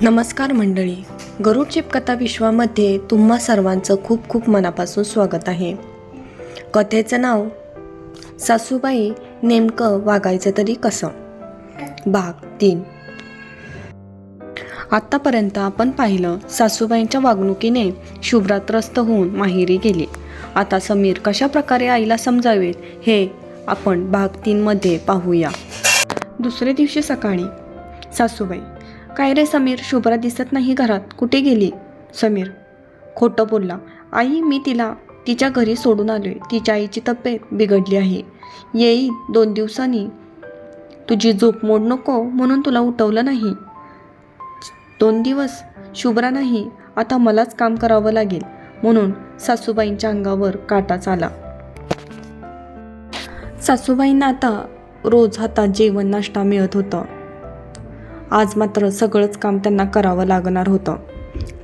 नमस्कार मंडळी. गरुड चिपकथा विश्वामध्ये तुम्हा सर्वांचं खूप खूप मनापासून स्वागत आहे. कथेचं नाव सासूबाई नेमकं वागायचं तरी कसं? भाग तीन. आत्तापर्यंत आपण पाहिलं सासूबाईंच्या वागणुकीने शुभ्रा त्रस्त होऊन माहेरी गेली. आता समीर कशा प्रकारे आईला समजावेल हे आपण भाग तीनमध्ये पाहूया. दुसऱ्या दिवशी सकाळी सासूबाई काय रे समीर? शुभ्रा दिसत नाही घरात. कुठे गेली? समीर खोटं बोलला. आई मी तिला तिच्या घरी सोडून आलोय. तिच्या आईची तब्येत बिघडली आहे. येईल दोन दिवसांनी. तुझी झोप मोड नको म्हणून तुला उठवलं नाही. दोन दिवस शुभ्रा नाही. आता मलाच काम करावं लागेल म्हणून सासूबाईंच्या अंगावर काटाच आला. सासूबाईंना आता रोज हातात जेवण नाश्ता मिळत होतं. आज मात्र सगळंच काम त्यांना करावं लागणार होतं.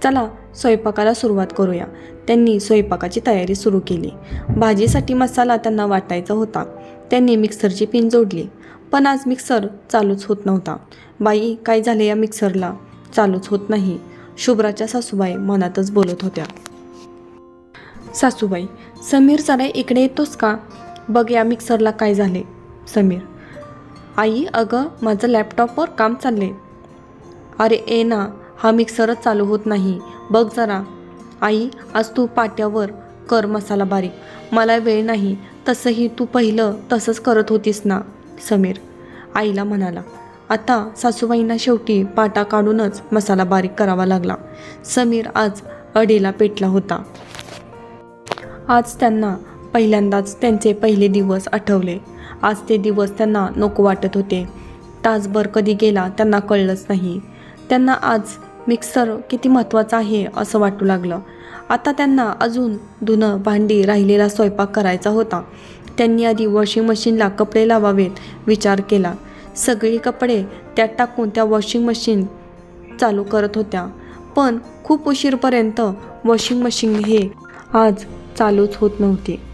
चला स्वयंपाकाला सुरुवात करूया. त्यांनी स्वयंपाकाची तयारी सुरू केली. भाजीसाठी मसाला त्यांना वाटायचा होता. त्यांनी मिक्सरची पिन जोडली. पण आज मिक्सर चालूच होत नव्हता. बाई काय झाले या मिक्सरला? चालूच होत नाही शुभ्राच्या सासूबाई मनातच बोलत होत्या. सासूबाई समीर जरा इकडे येतोस का? बघ या मिक्सरला काय झाले. समीर आई अगं माझं लॅपटॉपवर काम चालले अरे ए ना हा मिक्सरच चालू होत नाही. बघ जरा. आई आज तू पाट्यावर कर मसाला बारीक. मला वेळ नाही. तसंही तू पहिलं तसंच करत होतीस ना समीर. आईला म्हणाला. आता सासूबाईंना शेवटी पाटा काढूनच मसाला बारीक करावा लागला. समीर आज अडीला पेटला होता. आज त्यांना पहिल्यांदाच त्यांचे पहिले दिवस आठवले. आज ते दिवस त्यांना नको वाटत होते. तासभर कधी गेला त्यांना कळलंच नाही. त्यांना आज मिक्सर किती महत्त्वाचा आहे असं वाटू लागलं. आता त्यांना अजून धुणं भांडी राहिलेला स्वयंपाक करायचा होता. त्यांनी आधी वॉशिंग मशीनला कपडे लावावेत विचार केला. सगळी कपडे त्यात टाकून त्या वॉशिंग मशीन चालू करत होत्या. पण खूप उशीरपर्यंत वॉशिंग मशीन हे आज चालूच होत नव्हते.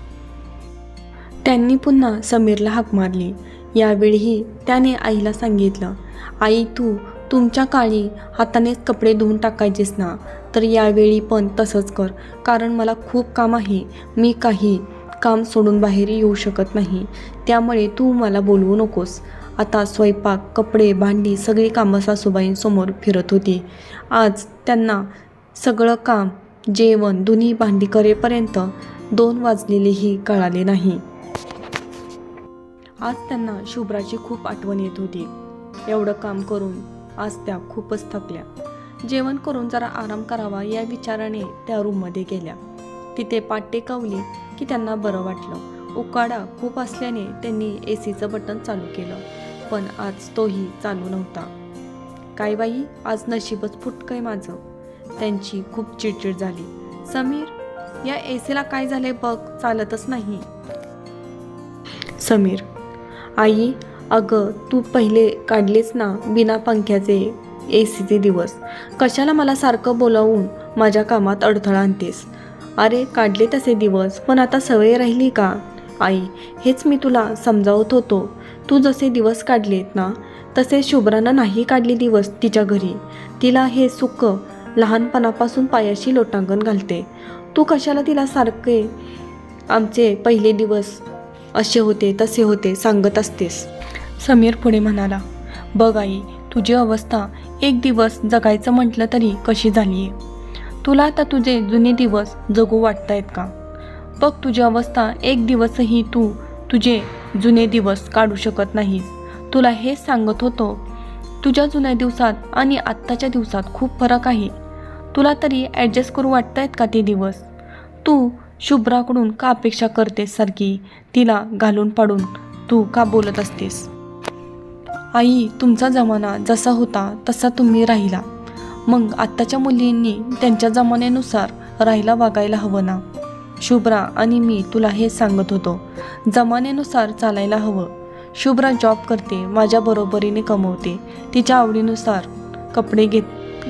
त्यांनी पुन्हा समीरला हाक मारली. यावेळीही त्याने आईला सांगितलं आई तू तुमच्या काळी हातानेच कपडे धुवून टाकायचेस ना? तर यावेळी पण तसंच कर. कारण मला खूप काम आहे. मी काही काम सोडून बाहेर येऊ शकत नाही. त्यामुळे तू मला बोलवू नकोस. आता स्वयंपाक कपडे भांडी सगळी कामं सासूबाईंसमोर फिरत होती. आज त्यांना सगळं काम जेवण धुनी भांडी करेपर्यंत दोन वाजलेलेही कळाले नाही. आज त्यांना शुभ्राची खूप आठवण येत होती. एवढं काम करून आज त्या खूपच थकल्या. जेवण करून जरा आराम करावा या विचाराने त्या रूममध्ये गेल्या. तिथे पाठ टेकवली की त्यांना बरं वाटलं. उकाडा खूप असल्याने त्यांनी ए सीचं बटन चालू केलं. पण आज तोही चालू नव्हता. काय बाई आज नशीबच फुटकंय माझं. त्यांची खूप चिडचिड झाली. समीर या ए सीला काय झाले बघ चालतच नाही. समीर आई अगं तू पहिले काढलेच ना बिना पंख्याचे ए सीचे दिवस. कशाला मला सारखं बोलावून माझ्या कामात अडथळा आणतेस? अरे काढले तसे दिवस पण आता सवय राहिली का? आई हेच मी तुला समजावत होतो. तू जसे दिवस काढलेत ना तसे शुभ्रानं नाही काढले दिवस तिच्या घरी. तिला हे सुख लहानपणापासून पायाशी लोटांगण घालते. तू कशाला तिला सारखे आमचे पहिले दिवस असे होते तसे होते सांगत असतेस. समीर पुढे म्हणाला बघ आई तुझी अवस्था एक दिवस जगायचं म्हटलं तरी कशी झाली आहे तुला आता तुझे जुने दिवस जगू वाटतायत का? बघ तुझी अवस्था एक दिवसही तू तुझे जुने दिवस काढू शकत नाहीस. तुला हेच सांगत होतो तुझ्या जुन्या दिवसात आणि आत्ताच्या दिवसात खूप फरक आहे. तुला तरी ॲडजस्ट करू वाटतायत का ते दिवस? तू शुभ्राकडून का अपेक्षा करतेस सारखी? तिला घालून पाडून तू का बोलत असतेस? आई तुमचा जमाना जसा होता तसा तुम्ही राहिला. मग आत्ताच्या मुलींनी त्यांच्या जमान्यानुसार राहायला वागायला हवं ना? शुभ्रा आणि मी तुला हे सांगत होतो. जमान्यानुसार चालायला हवं. शुभ्रा जॉब करते माझ्या बरोबरीने कमवते. तिच्या आवडीनुसार कपडे घेत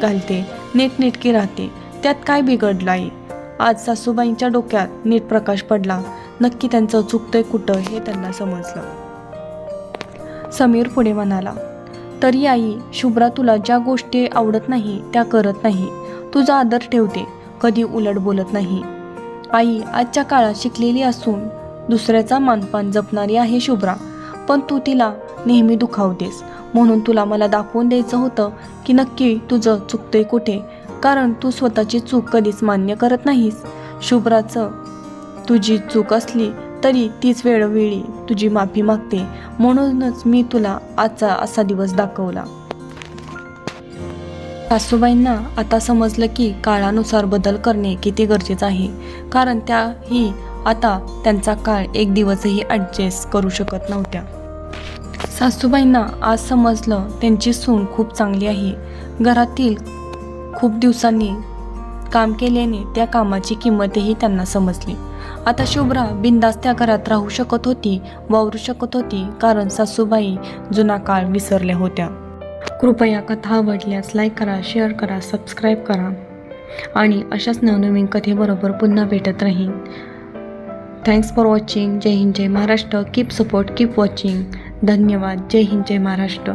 घालते नेटनेटकी राहते. त्यात काय बिघडलं आहे आज सासूबाईंच्या डोक्यात नीट प्रकाश पडला. नक्की त्यांचं चुकतंय कुठं हे त्यांना समजलं. समीर पुढे म्हणाला तरी आई शुभ्रा तुला ज्या गोष्टी आवडत नाही त्या करत नाही. तुझा आदर ठेवते कधी उलट बोलत नाही. आई आजच्या काळात शिकलेली असून दुसऱ्याचा मानपान जपणारी आहे शुभ्रा. पण तू तिला नेहमी दुखावतेस. म्हणून तुला मला दाखवून द्यायचं होतं की नक्की तुझं चुकतंय कुठे. कारण तू स्वतःची चूक कधीच मान्य करत नाहीस. शुभ्राचं तुझी चूक असली तरी तीच वेळोवेळी तुझी माफी मागते. म्हणूनच मी तुला आजचा असा दिवस दाखवला. सासूबाईंना आता समजलं की काळानुसार बदल करणे किती गरजेचं आहे. कारण त्याही आता त्यांचा काळ एक दिवसही ॲडजस्ट करू शकत नव्हत्या. सासूबाईंना आज समजलं त्यांची सून खूप चांगली आहे. घरातील खूप दिवसांनी काम केल्याने त्या कामाची किंमतही त्यांना समजली. आता शुभ्रा बिंदास त्या घरात राहू शकत होती वावरू शकत होती कारण सासूबाई जुना काळ विसरल्या होत्या. कृपया कथा आवडल्यास लाईक करा शेअर करा सबस्क्राईब करा. आणि अशाच नवनवीन कथेबरोबर पुन्हा भेटत राहीन. थँक्स फॉर वॉचिंग जय हिंद जय Maharashtra. Keep support keep watching धन्यवाद. जय हिंद जय महाराष्ट्र.